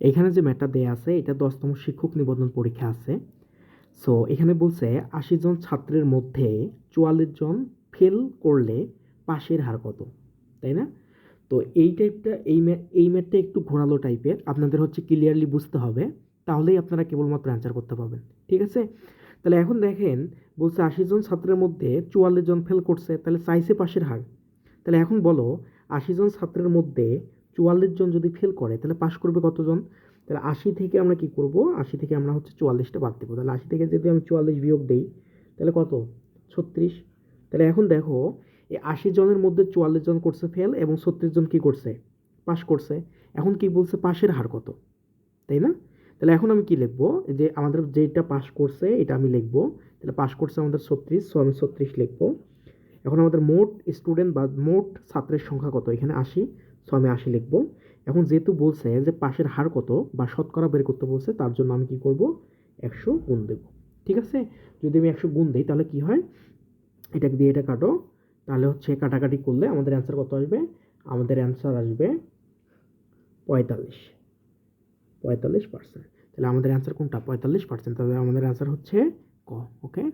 এখানে যে ম্যাটটা দেয়া আছে, এটা দশতম শিক্ষক নিবন্ধন পরীক্ষা আছে। সো এখানে বলছে আশি জন ছাত্রের মধ্যে চুয়াল্লিশ জন ফেল করলে পাশের হার কত, তাই না? তো এই টাইপটা এই ম্যাথ এই ম্যাটটা একটু ঘোরালো টাইপের আপনাদের হচ্ছে ক্লিয়ারলি বুঝতে হবে, তাহলেই আপনারা কেবলমাত্র অ্যান্সার করতে পারবেন, ঠিক আছে? তাহলে এখন দেখেন, বলছে আশি জন ছাত্রের মধ্যে চুয়াল্লিশ জন ফেল করছে, তাহলে চাইছে পাশের হার। তাহলে এখন বলো, আশি জন ছাত্রের মধ্যে চুয়াল্লিশ জন যদি ফেল করে, তাহলে পাশ করবে কতজন? তাহলে আশি থেকে আমরা কি করব? আশি থেকে আমরা হচ্ছে চুয়াল্লিশটা বাদ দেবো। তাহলে আশি থেকে যদি আমি চুয়াল্লিশ বিয়োগ দিই, তাহলে কত? ছত্রিশ। তাহলে এখন দেখো এই আশি জনের মধ্যে চুয়াল্লিশ জন করছে ফেল এবং ছত্রিশ জন কী করছে? পাশ করছে। এখন কি বলছে? পাশের হার কত? তাই না? তাহলে এখন আমি কি লিখব? যে আমাদের যেটা পাস করছে, এটা আমি লিখব। তাহলে পাস করছে আমাদের ছত্রিশ সো আমি ছত্রিশ লিখব। এখন আমাদের মোট স্টুডেন্ট বা মোট ছাত্রের সংখ্যা কত? এখানে আশি। সো আমি আশি লিখব। এখন যেহেতু বলছে যে পাশের হার কত বা শতকরা বের করতে বলছে, তার জন্য আমি কি করব? একশো গুণ দেব। ঠিক আছে? যদি আমি একশো গুণ দিই, তাহলে কি হয়? এটাকে দিয়ে এটা কাটো। তাহলে হচ্ছে কাটাকাটি করলে আমাদের অ্যান্সার কত আসবে? আমাদের অ্যান্সার আসবে পঁয়তাল্লিশ। পঁয়তাল্লিশ পার্সেন্ট তাহলে আমাদের অ্যান্সার কোনটা? পঁয়তাল্লিশ পার্সেন্ট তাহলে আমাদের অ্যান্সার হচ্ছে ক ওকে